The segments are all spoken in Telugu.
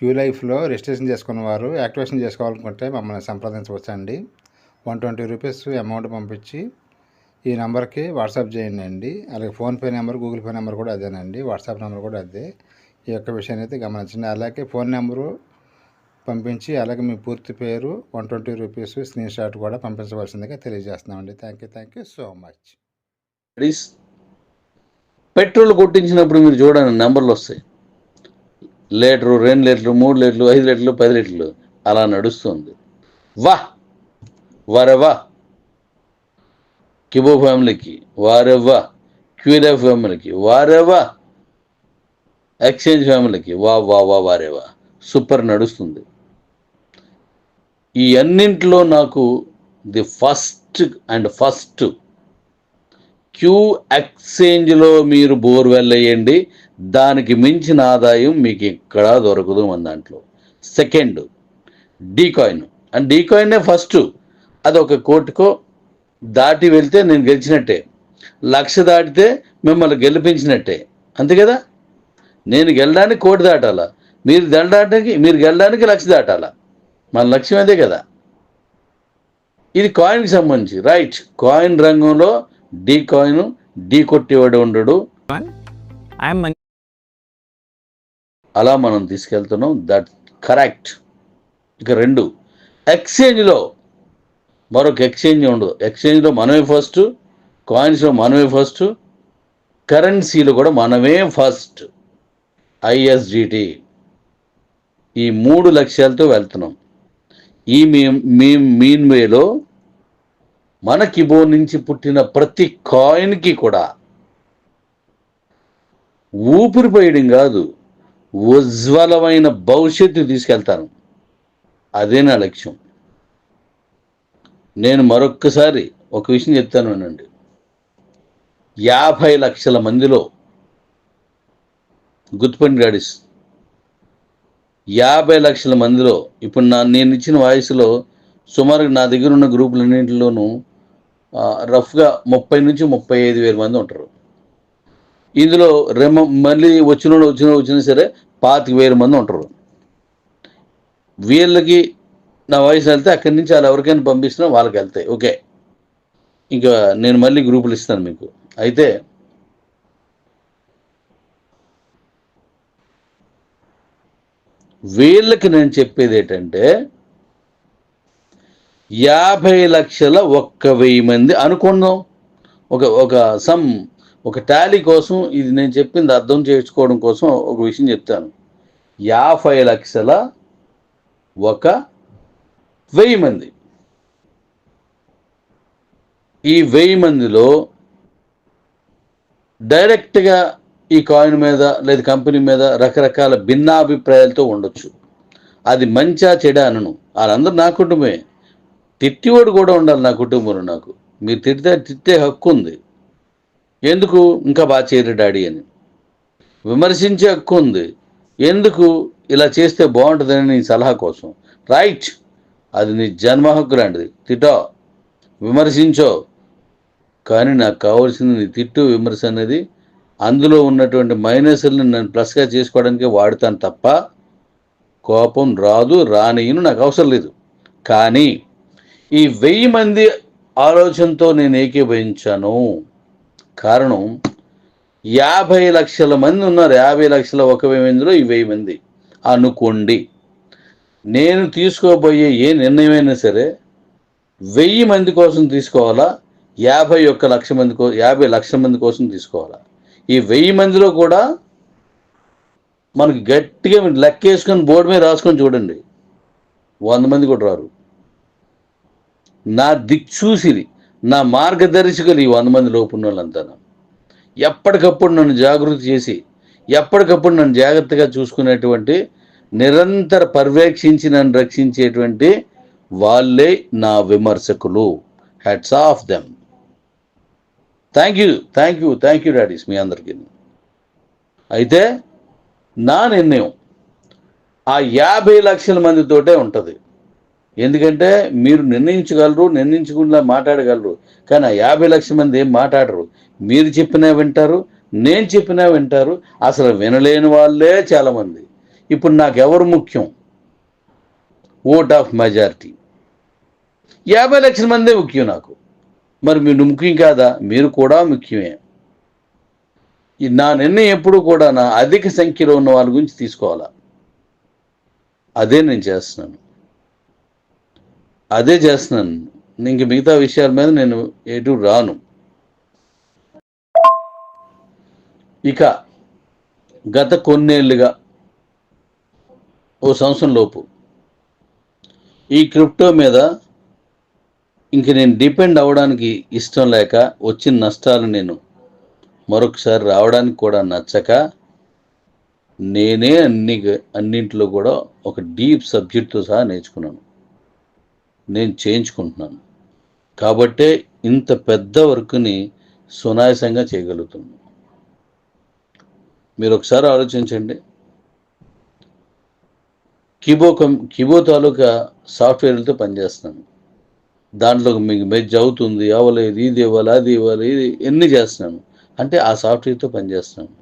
క్యూ లైఫ్లో రిజిస్ట్రేషన్ చేసుకున్న వారు యాక్టివేషన్ చేసుకోవాలనుకుంటే మమ్మల్ని సంప్రదించవచ్చండి. వన్ ట్వంటీ రూపీస్ అమౌంట్ పంపించి ఈ నెంబర్కి వాట్సాప్ చేయండి అండి అలాగే PhonePe number Google Pay number కూడా అదేనండి. వాట్సాప్ నెంబర్ కూడా అదే. ఈ యొక్క విషయాన్ని అయితే గమనించండి. అలాగే ఫోన్ నెంబరు పంపించి అలాగే మీ పూర్తి పేరు one twenty rupees screenshot కూడా పంపించవలసిందిగా తెలియజేస్తున్నామండి. Thank you thank you so much. Petrol కొట్టించినప్పుడు మీరు చూడండి నెంబర్లు వస్తాయి. లీటరు రెండు లీటర్లు మూడు లీటర్లు ఐదు లీటర్లు పది లీటర్లు. అలా నడుస్తుంది. వా! వరవా కిబో ఫ్యామిలీకి. వారెవ్వా క్యూరియా ఫ్యామిలీకి. వారెవ్వా ఎక్స్చేంజ్ ఫ్యామిలీకి. వా వా వా వారేవా సూపర్ నడుస్తుంది. ఈ అన్నింటిలో నాకు the first and first queue ఎక్స్చేంజ్లో మీరు బోర్వెల్ వేయండి. దానికి మించిన ఆదాయం మీకు ఎక్కడా దొరకదు మన దాంట్లో. సెకండ్ డీకాయిన్ అండ్ డీకాయినే ఫస్ట్ అది ఒక కోటికో దాటి వెళ్తే నేను గెలిచినట్టే. లక్ష దాటితే మిమ్మల్ని గెలిపించినట్టే. అంతే కదా? నేను గెలడానికి కోటి దాటాలా? మీరు గెలడానికి మీరు గెలడానికి లక్ష దాటాలా? మన లక్ష్యం అదే కదా. ఇది కాయిన్కి సంబంధించి. రైట్ కాయిన్ రంగంలో డీ కాయిన్ డీ కొట్టేవాడు ఉండడు. అలా మనం తీసుకెళ్తున్నాం. దట్ కరెక్ట్ ఇక రెండు. ఎక్స్చేంజ్లో మరొక ఎక్స్చేంజ్ ఉండదు. ఎక్స్చేంజ్లో మనమే ఫస్ట్ కాయిన్స్లో మనమే ఫస్ట్ కరెన్సీలు కూడా మనమే ఫస్ట్ ఐఎస్డిటి ఈ మూడు లక్ష్యాలతో వెళ్తున్నాం. ఈ మీ మీన్ వేలో మన కిబో నుంచి పుట్టిన ప్రతి కాయిన్కి కూడా ఊపిరిపోయడం కాదు. ఉజ్వలమైన భవిష్యత్తు తీసుకెళ్తాను. అదే నా లక్ష్యం. నేను మరొక్కసారి ఒక విషయం చెప్తాను వినండి యాభై లక్షల మందిలో గుర్తుపండి డాడీస్ యాభై లక్షల మందిలో ఇప్పుడు నా నేను ఇచ్చిన వాయిస్లో సుమారు నా దగ్గర ఉన్న గ్రూపులన్నింటిలోనూ రఫ్గా ముప్పై నుంచి ముప్పై ఐదు వేల మంది ఉంటారు. ఇందులో రెమ మళ్ళీ వచ్చిన వాళ్ళు వచ్చిన వాళ్ళు వచ్చినా సరే పాతిక వేల మంది ఉంటారు. వీళ్ళకి నా వయసు వెళ్తే అక్కడి నుంచి వాళ్ళు ఎవరికైనా పంపిస్తున్నా వాళ్ళకి వెళ్తాయి. ఓకే. ఇంకా నేను మళ్ళీ గ్రూపులు ఇస్తాను మీకు. అయితే వీళ్ళకి నేను చెప్పేది ఏంటంటే యాభై లక్షల ఒక్క వెయ్యి మంది అనుకుందాం. ఒక ఒక సమ్ ఒక టాలీ కోసం ఇది నేను చెప్పింది అర్థం చేసుకోవడం కోసం ఒక విషయం చెప్తాను. యాభై లక్షల ఒక వెయ్యి మంది. ఈ వెయ్యి మందిలో డైరెక్ట్గా ఈ కాయిన్ మీద లేదా కంపెనీ మీద రకరకాల భిన్నాభిప్రాయాలతో ఉండొచ్చు. అది మంచా చెడా అనను. వాళ్ళందరూ నా కుటుంబమే. తిట్టివాడు కూడా ఉండాలి నా కుటుంబంలో నాకు. మీరు తిట్టితే తిట్టే హక్కు ఉంది. ఎందుకు ఇంకా బాగా చేయరు డాడీ అని? విమర్శించే హక్కు ఉంది. ఎందుకు ఇలా చేస్తే బాగుంటుందని నీ సలహా కోసం? రైట్. అది నీ జన్మ హక్కు లాంటిది. తిట్టో. విమర్శించో. కానీ నాకు కావాల్సింది నీ తిట్టు విమర్శ అనేది అందులో ఉన్నటువంటి మైనస్లను నేను ప్లస్గా చేసుకోవడానికి వాడుతాను తప్ప కోపం రాదు రానియను నాకు అవసరం లేదు. కానీ ఈ వెయ్యి మంది ఆలోచనతో నేను ఏకీభవించాను. కారణం యాభై లక్షల మంది ఉన్నారు. యాభై లక్షల ఒక వెయ్యి మందిలో ఈ వెయ్యి మంది. అనుకోండి. నేను తీసుకోబోయే ఏ నిర్ణయమైనా సరే వెయ్యి మంది కోసం తీసుకోవాలా? యాభై ఒక్క లక్ష మంది కో యాభై లక్షల మంది కోసం తీసుకోవాలా? ఈ వెయ్యి మందిలో కూడా మనకి గట్టిగా లెక్కేసుకొని బోర్డు మీద రాసుకొని చూడండి. వంద మంది కూడా రారు. నా దిక్చూసిది నా మార్గదర్శకులు ఈ వంద మంది లోపు ఉన్న వాళ్ళంతా ఎప్పటికప్పుడు నన్ను జాగృతి చేసి ఎప్పటికప్పుడు నన్ను జాగ్రత్తగా చూసుకునేటువంటి నిరంతర పర్యవేక్షించి నన్ను రక్షించేటువంటి వాళ్ళే నా విమర్శకులు. Heads off them thank you thank you thank you daddies మీ అందరికీ. అయితే నా నిర్ణయం ఆ యాభై లక్షల మందితోటే ఉంటుంది. ఎందుకంటే మీరు నిర్ణయించగలరు నిర్ణయించకుండా మాట్లాడగలరు. కానీ ఆ యాభై లక్షల మంది ఏం మాట్లాడరు? మీరు చెప్పినా వింటారు నేను చెప్పినా వింటారు. అసలు వినలేని వాళ్ళే చాలామంది. ఇప్పుడు నాకు ఎవరు ముఖ్యం? Vote of majority. యాభై లక్షల మందే ముఖ్యం నాకు. మరి మీరు ముఖ్యం కాదా? మీరు కూడా ముఖ్యమే. నా నిర్ణయం ఎప్పుడు కూడా నా అధిక సంఖ్యలో ఉన్న వాళ్ళ గురించి తీసుకోవాలా? అదే నేను చేస్తున్నాను. అదే చేస్తున్నాను. ఇంక మిగతా విషయాల మీద నేను ఎటు రాను. ఇక గత కొన్నేళ్ళుగా ఓ సంవత్సరం లోపు ఈ క్రిప్టో మీద ఇంక నేను డిపెండ్ అవ్వడానికి ఇష్టం లేక వచ్చిన నష్టాలు నేను మరొకసారి రావడానికి కూడా నచ్చక నేనే అన్ని అన్నింటిలో కూడా ఒక డీప్ సబ్జెక్ట్తో సహా నేర్చుకున్నాను. నేను చేయించుకుంటున్నాను. కాబట్టే ఇంత పెద్ద వర్క్ని సునాయాసంగా చేయగలుగుతున్నాను. మీరు ఒకసారి ఆలోచించండి. కిబో కం కిబో తాలూకా సాఫ్ట్వేర్లతో పనిచేస్తున్నాను. దాంట్లో మీకు మెజ్ అవుతుంది అవ్వలేదు ఇది ఇవ్వాలి అది ఇవ్వాలి ఇది ఎన్ని చేస్తున్నాను. అంటే ఆ సాఫ్ట్వేర్తో పనిచేస్తున్నాను.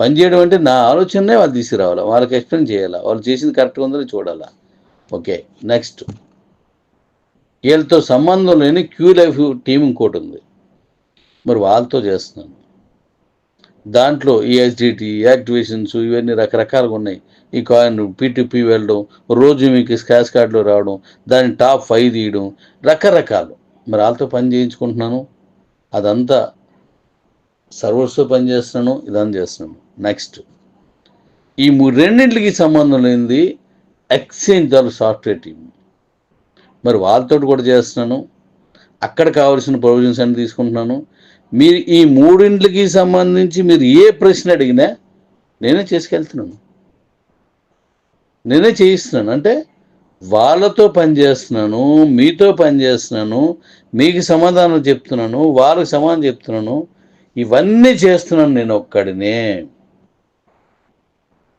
పనిచేయడం అంటే నా ఆలోచననే వాళ్ళు తీసుకురావాలి? వాళ్ళకి ఎక్స్ప్లెయిన్ చేయాలా? వాళ్ళు చేసింది కరెక్ట్గా ఉందని చూడాలా? Okay next. వీళ్ళతో సంబంధం లేని క్యూ లైఫ్ టీం ఇంకోటి ఉంది. మరి వాళ్ళతో చేస్తున్నాను దాంట్లో ఈ యాక్టివేషన్స్ ఇవన్నీ రకరకాలుగా ఉన్నాయి. ఈ కాయిన్ పీటీపీ వెళ్ళడం రోజు మీకు స్కాచ్ కార్డులో రావడం దాని టాప్ ఫైవ్ తీయడం రకరకాలు. మరి వాళ్ళతో పని చేయించుకుంటున్నాను. అదంతా సర్వర్స్తో పని చేస్తున్నాను ఇదంతా చేస్తున్నాను. నెక్స్ట్ ఈ మూడు రెండింటికి సంబంధం లేనిది ఎక్స్చేంజ్ తాలూ సాఫ్ట్వేర్ టీం. మరి వాళ్ళతో కూడా చేస్తున్నాను. అక్కడ కావాల్సిన ప్రొవిజన్స్ అన్ని తీసుకుంటున్నాను. మీరు ఈ మూడింటికి సంబంధించి మీరు ఏ ప్రశ్న అడిగినా నేనే చేసుకెళ్తున్నాను. నేనే చేయిస్తున్నాను. అంటే వాళ్ళతో పని చేస్తున్నాను మీతో పని చేస్తున్నాను మీకు సమాధానం చెప్తున్నాను వాళ్ళకి సమాధానం చెప్తున్నాను. ఇవన్నీ చేస్తున్నాను నేను ఒక్కడినే.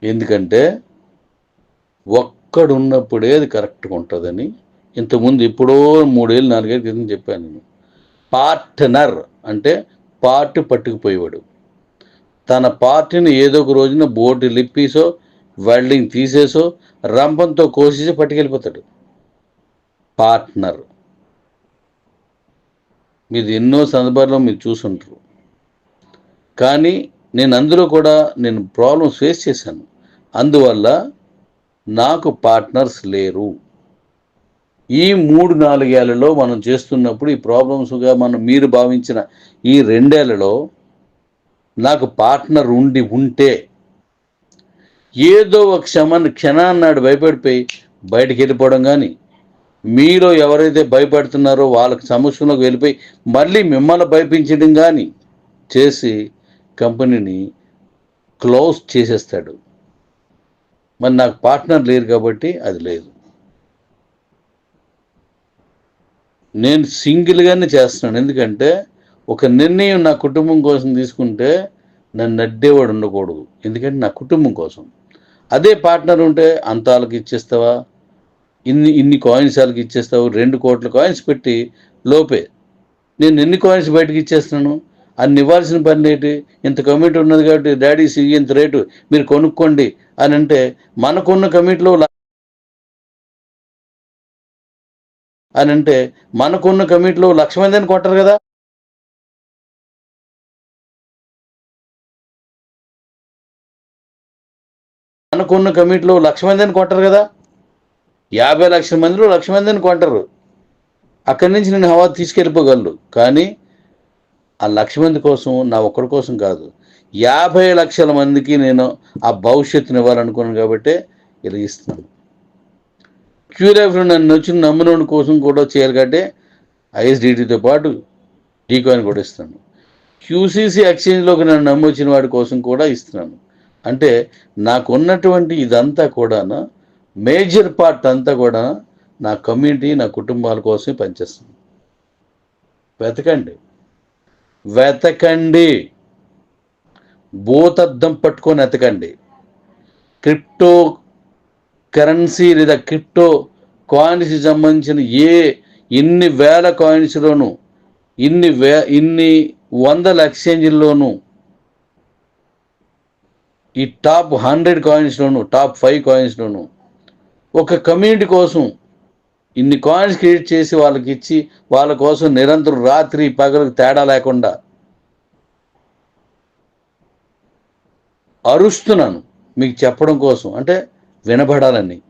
ఎందుకంటే ఒక్కడున్నప్పుడే అది కరెక్ట్గా ఉంటుందని ఇంతకుముందు ఎప్పుడో మూడేళ్ళు నాలుగేళ్ళ క్రితం చెప్పాను నేను. పార్ట్నర్ అంటే పార్ట్ పట్టుకుపోయేవాడు. తన పార్టీని ఏదో ఒక రోజున బోర్డు లిప్పీసో వెల్డింగ్ తీసేసో రంపంతో కోసేసి పట్టుకెళ్ళిపోతాడు. పార్ట్నర్. మీరు ఎన్నో సందర్భాల్లో మీరు చూసుంటారు. కానీ నేను అందులో కూడా నేను ప్రాబ్లమ్స్ ఫేస్ చేశాను. అందువల్ల నాకు పార్ట్నర్స్ లేరు. ఈ మూడు నాలుగేళ్ళలో మనం చేస్తున్నప్పుడు ఈ ప్రాబ్లమ్స్గా మనం మీరు భావించిన ఈ రెండేళ్ళలో నాకు పార్ట్నర్ ఉండి ఉంటే ఏదో ఒక క్షమాన్ని క్షణాన్నాడు భయపడిపోయి బయటికి వెళ్ళిపోవడం కానీ మీలో ఎవరైతే భయపడుతున్నారో వాళ్ళకి సమస్యలోకి వెళ్ళిపోయి మళ్ళీ మిమ్మల్ని భయపించడం కానీ చేసి కంపెనీని క్లోజ్ చేసేస్తాడు. మరి నాకు పార్ట్నర్ లేరు కాబట్టి అది లేదు. నేను సింగిల్గానే చేస్తున్నాను. ఎందుకంటే ఒక నిర్ణయం నా కుటుంబం కోసం తీసుకుంటే నన్ను అడ్డేవాడు ఉండకూడదు. ఎందుకంటే నా కుటుంబం కోసం. అదే పార్ట్నర్ ఉంటే అంతాలకు ఇచ్చేస్తావా? ఇన్ని ఇన్ని కాయిన్స్ వాళ్ళకి ఇచ్చేస్తావు? రెండు కోట్ల కాయిన్స్ పెట్టి లోపే. నేను ఎన్ని కాయిన్స్ బయటకు ఇచ్చేస్తున్నాను? అన్ని ఇవ్వాల్సిన పని ఏంటి? ఇంత కమిటీ ఉన్నది కాబట్టి డాడీస్ ఇంత రేటు మీరు కొనుక్కోండి అని అంటే మనకున్న కమిటీలో అని అంటే మనకున్న కమిటీలో లక్ష మందిని కొట్టరు కదా. మనకున్న కమిటీలో లక్ష మందిని కొట్టరు కదా. యాభై లక్షల మందిలో లక్ష మందిని కొంటారు అక్కడి నుంచి నేను హవా తీసుకెళ్ళిపోగలరు కానీ ఆ లక్ష మంది కోసం నా ఒక్కడి కోసం కాదు. యాభై లక్షల మందికి నేను ఆ భవిష్యత్తుని ఇవ్వాలనుకున్నాను కాబట్టి ఇలా ఇస్తున్నాను. క్యూలైఫ్లో నన్ను వచ్చిన నమ్మినోడి కోసం కూడా చేయాలి కాబట్టి ఐఎస్డిటీతో పాటు డీకాయిన్ కూడా ఇస్తాను క్యూసీసీ ఎక్స్చేంజ్లోకి నన్ను నమ్మొచ్చిన వాడి కోసం కూడా ఇస్తున్నాను. అంటే నాకు ఉన్నటువంటి ఇదంతా కూడా మేజర్ పార్ట్ అంతా కూడా నా కమ్యూనిటీ నా కుటుంబాల కోసమే పనిచేస్తుంది. వెతకండి. వెతకండి. భూతద్దం పట్టుకొని వెతకండి. క్రిప్టో కరెన్సీ లేదా క్రిప్టో కాయిన్స్కి సంబంధించిన ఏ ఇన్ని వేల కాయిన్స్లోను ఇన్ని వే ఇన్ని వందల ఎక్స్చేంజ్ల్లోనూ ఈ టాప్ హండ్రెడ్ కాయిన్స్లోను టాప్ ఫైవ్ కాయిన్స్లోను ఒక కమ్యూనిటీ కోసం ఇన్ని కాయిన్స్ క్రియేట్ చేసి వాళ్ళకి ఇచ్చి వాళ్ళ కోసం నిరంతరం రాత్రి పగలకు తేడా లేకుండా అరుస్తున్నాను మీకు చెప్పడం కోసం. అంటే వినబడాలని.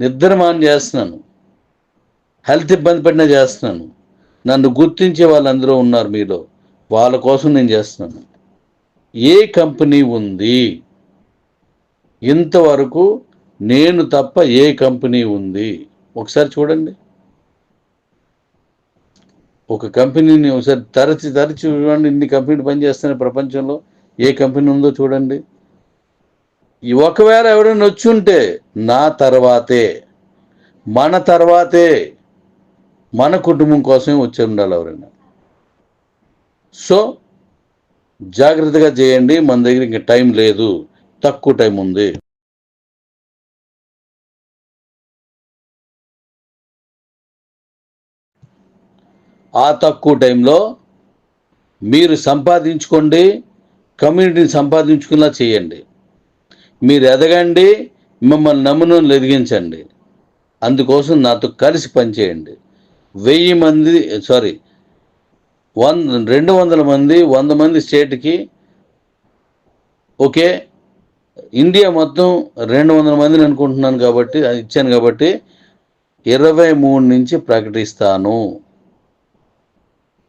నిద్రమాన్ చేస్తున్నాను హెల్త్ ఇబ్బంది పడినా చేస్తున్నాను. నన్ను గుర్తించే వాళ్ళందరూ ఉన్నారు మీలో. వాళ్ళ కోసం నేను చేస్తున్నాను. ఏ కంపెనీ ఉంది? ఇంతవరకు నేను తప్ప ఏ కంపెనీ ఉంది? ఒకసారి చూడండి. ఒక కంపెనీని ఒకసారి తరచి తరచి చూడండి. ఇన్ని కంపెనీలు పనిచేస్తున్నాయి ప్రపంచంలో. ఏ కంపెనీ ఉందో చూడండి. ఒకవేళ ఎవరైనా వచ్చి ఉంటే నా తర్వాతే మన తర్వాతే మన కుటుంబం కోసమే వచ్చి ఉండాలి ఎవరైనా. సో జాగ్రత్తగా చేయండి మన దగ్గర ఇంకా టైం లేదు తక్కువ టైం ఉంది. ఆ తక్కువ టైంలో మీరు సంపాదించుకోండి కమ్యూనిటీని సంపాదించుకున్నా చేయండి. మీరు ఎదగండి మిమ్మల్ని నమ్మును ఎదిగించండి. అందుకోసం నాతో కలిసి పనిచేయండి. వెయ్యి మంది సారీ వన్ రెండు వందల మంది వంద మంది స్టేట్కి ఓకే ఇండియా మొత్తం రెండు వందల మందిని అనుకుంటున్నాను కాబట్టి అది ఇచ్చాను కాబట్టి ఇరవై మూడు నుంచి ప్రకటిస్తాను.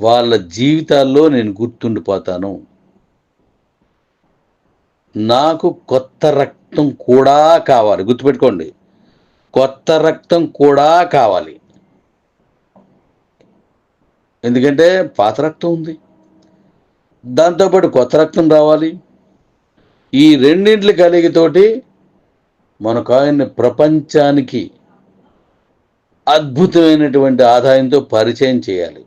వాళ్ళ జీవితాల్లో నేను గుర్తుండిపోతాను. నాకు కొత్త రక్తం కూడా కావాలి. గుర్తుపెట్టుకోండి. కొత్త రక్తం కూడా కావాలి. ఎందుకంటే పాత రక్తం ఉంది. దాంతోపాటు కొత్త రక్తం రావాలి. ఈ రెండింటి కలిగితోటి మనకు ఆయన్ని ప్రపంచానికి అద్భుతమైనటువంటి ఆదాయంతో పరిచయం చేయాలి.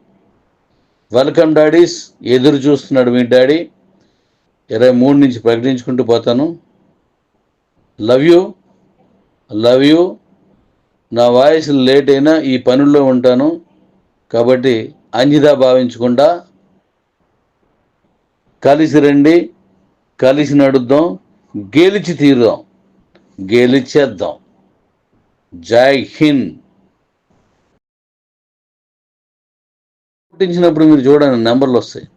వెల్కమ్ డాడీస్ ఎదురు చూస్తున్నాడు మీ డాడీ. ఇరవై మూడు నుంచి ప్రకటించుకుంటూ పోతాను. లవ్ యూ లవ్ యూ నా వాయిస్ లేట్ అయినా ఈ పనుల్లో ఉంటాను. కాబట్టి అంజిదా భావించకుండా కలిసి రండి కలిసి నడుద్దాం గెలిచి తీరుదాం గెలిచేద్దాం. జై హింద్. పుట్టించినప్పుడు మీరు చూడండి నెంబర్లు వస్తాయి.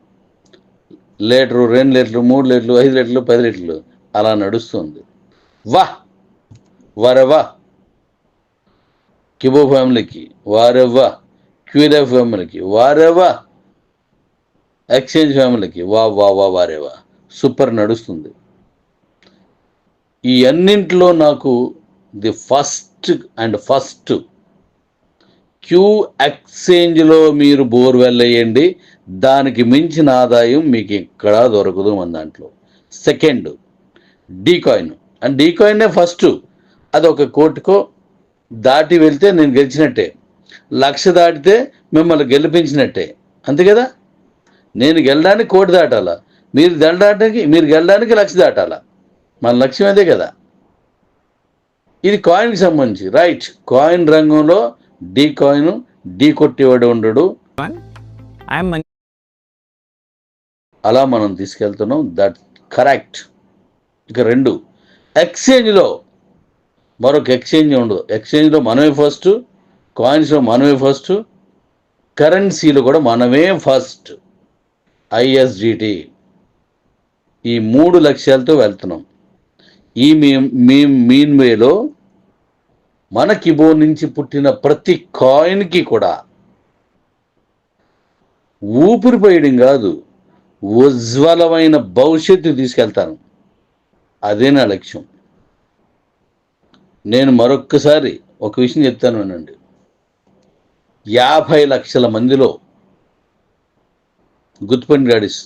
లీటరు రెండు లీటర్లు మూడు లీటర్లు ఐదు లీటర్లు పది లీటర్లు. అలా నడుస్తుంది. వా! వరవా కిబో ఫ్యామిలీకి. వారెవ్వా క్యూరియా ఫ్యామిలీకి. వారెవ్వా ఎక్స్చేంజ్ ఫ్యామిలీకి. వా వా వా వారేవా సూపర్ నడుస్తుంది. ఈ అన్నింటిలో నాకు the first and first queue ఎక్స్చేంజ్లో మీరు బోర్వెల్ వేయండి. దానికి మించిన ఆదాయం మీకు ఎక్కడా దొరకదు మన దాంట్లో. Second D coin and D first అది ఒక కోటికో దాటి వెళ్తే నేను గెలిచినట్టే. లక్ష దాటితే మిమ్మల్ని గెలిపించినట్టే. అంతే కదా? నేను గెలడానికి కోటి దాటాలా. మీరు గెలడానికి మీరు గెలడానికి లక్ష దాటాలా. మన లక్ష్యం అదే కదా? ఇది కాయిన్కి సంబంధించి. రైట్. కాయిన్ రంగంలో డీ కాయిన్ డీ కొట్టేవాడు ఉండడు ఐఎమ్ అలా మనం తీసుకెళ్తున్నాం దట్ కరెక్ట్. ఇక రెండు ఎక్స్చేంజ్లో మరొక ఎక్స్చేంజ్ ఉండదు. ఎక్స్చేంజ్లో మనమే ఫస్ట్ కాయిన్స్లో మనమే ఫస్ట్ కరెన్సీలో కూడా మనమే ఫస్ట్. ఐఎస్డిటి ఈ మూడు లక్ష్యాలతో వెళ్తున్నాం. ఈ మీ మీన్ వేలో మన కిబో నుంచి పుట్టిన ప్రతి కాయిన్కి కూడా ఊపిరి పోయడం కాదు. ఉజ్వలమైన భవిష్యత్తు తీసుకెళ్తాను. అదే నా లక్ష్యం. నేను మరొక్కసారి ఒక విషయం చెప్తాను వినండి యాభై లక్షల మందిలో గుర్తుపండి గాడిస్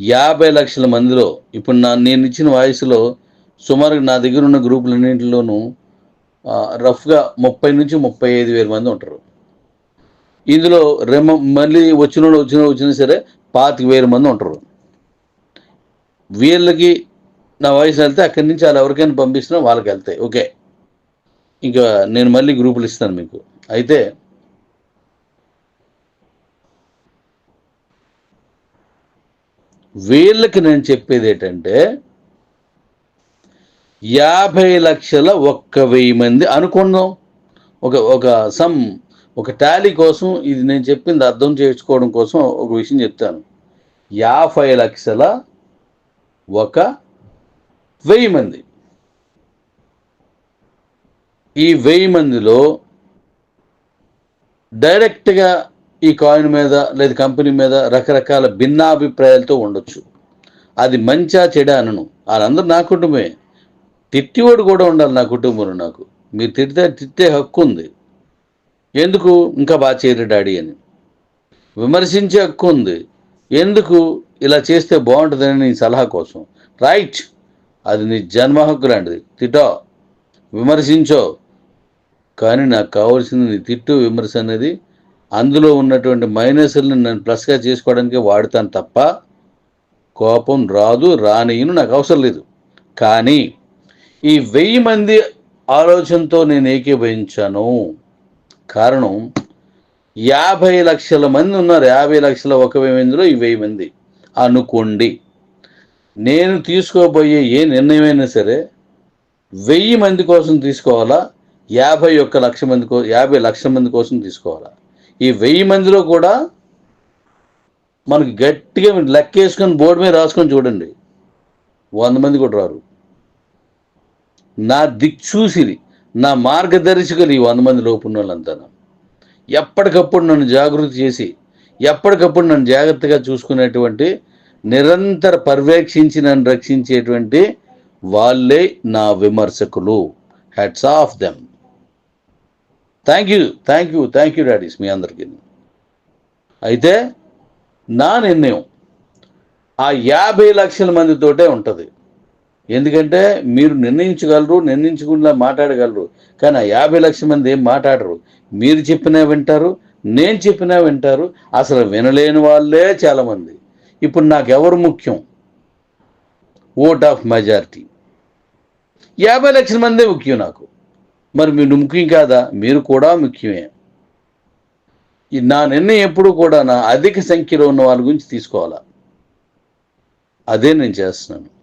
యాభై లక్షల మందిలో ఇప్పుడు నా నేను ఇచ్చిన వాయిస్లో సుమారు నా దగ్గర ఉన్న గ్రూపులన్నింటిలోనూ రఫ్గా ముప్పై నుంచి ముప్పై ఐదు వేల మంది ఉంటారు. ఇందులో రెమ మళ్ళీ వచ్చిన వాళ్ళు వచ్చిన వాళ్ళు వచ్చినా సరే పాతిక వేల మంది ఉంటారు. వీళ్ళకి నా వయసు వెళ్తే అక్కడి నుంచి వాళ్ళు ఎవరికైనా పంపిస్తున్నా వాళ్ళకి వెళ్తాయి ఓకే. ఇంకా నేను మళ్ళీ గ్రూపులు ఇస్తాను మీకు. అయితే వీళ్ళకి నేను చెప్పేది ఏంటంటే యాభై లక్షల ఒక్క వెయ్యి మంది అనుకుందాం. ఒక ఒక సమ్ ఒక టాలీ కోసం ఇది నేను చెప్పింది అర్థం చేసుకోవడం కోసం ఒక విషయం చెప్తాను. యాభై లక్షల ఒక వెయ్యి మంది. ఈ వెయ్యి మందిలో డైరెక్ట్గా ఈ కాయిన్ మీద లేదా కంపెనీ మీద రకరకాల భిన్నాభిప్రాయాలతో ఉండొచ్చు. అది మంచా చెడా అనను. వాళ్ళందరూ నా కుటుంబమే. తిట్టివాడు కూడా ఉండాలి నా కుటుంబంలో నాకు. మీరు తిడితే తిట్టే హక్కు ఉంది. ఎందుకు ఇంకా బాగా చేయరు డాడీ అని? విమర్శించే హక్కు ఉంది. ఎందుకు ఇలా చేస్తే బాగుంటుందని నీ సలహా కోసం? రైట్. అది నీ జన్మ హక్కు లాంటిది. తిటో విమర్శించో. కానీ నాకు కావాల్సింది నీ తిట్టు విమర్శ అనేది అందులో ఉన్నటువంటి మైనస్లను నేను ప్లస్గా చేసుకోవడానికి వాడుతాను తప్ప కోపం రాదు రానియను నాకు అవసరం లేదు. కానీ ఈ వెయ్యి మంది ఆలోచనతో నేను ఏకీభవించాను. కారణం యాభై లక్షల మంది ఉన్నారు. యాభై లక్షల ఒక వెయ్యి మందిలో ఈ వెయ్యి మంది. అనుకోండి. నేను తీసుకోబోయే ఏ నిర్ణయమైనా సరే వెయ్యి మంది కోసం తీసుకోవాలా? యాభై ఒక్క లక్ష మంది కో యాభై లక్షల మంది కోసం తీసుకోవాలా? ఈ వెయ్యి మందిలో కూడా మనకి గట్టిగా లెక్కేసుకొని బోర్డు మీద రాసుకొని చూడండి. వంద మంది కూడా రారు. నా దిక్చూసిది నా మార్గదర్శకులు ఈ వంద మంది లోపు ఉన్న వాళ్ళంతా ఎప్పటికప్పుడు నన్ను జాగృతి చేసి ఎప్పటికప్పుడు నన్ను జాగ్రత్తగా చూసుకునేటువంటి నిరంతర పర్యవేక్షించి నన్ను రక్షించేటువంటి వాళ్ళే నా విమర్శకులు. Heads off them thank you thank you thank you daddies మీ అందరికీ. అయితే నా నిర్ణయం ఆ యాభై లక్షల మందితోటే ఉంటుంది. ఎందుకంటే మీరు నిర్ణయించగలరు నిర్ణయించకుండా మాట్లాడగలరు. కానీ ఆ యాభై లక్షల మంది ఏం మాట్లాడరు? మీరు చెప్పినా వింటారు నేను చెప్పినా వింటారు. అసలు వినలేని వాళ్ళే చాలామంది. ఇప్పుడు నాకు ఎవరు ముఖ్యం? Vote of majority. యాభై లక్షల మందే ముఖ్యం నాకు. మరి మీరు ముఖ్యం కాదా? మీరు కూడా ముఖ్యమే. నా నిర్ణయం ఎప్పుడు కూడా నా అధిక సంఖ్యలో ఉన్న వాళ్ళ గురించి తీసుకోవాలా? అదే నేను చేస్తున్నాను.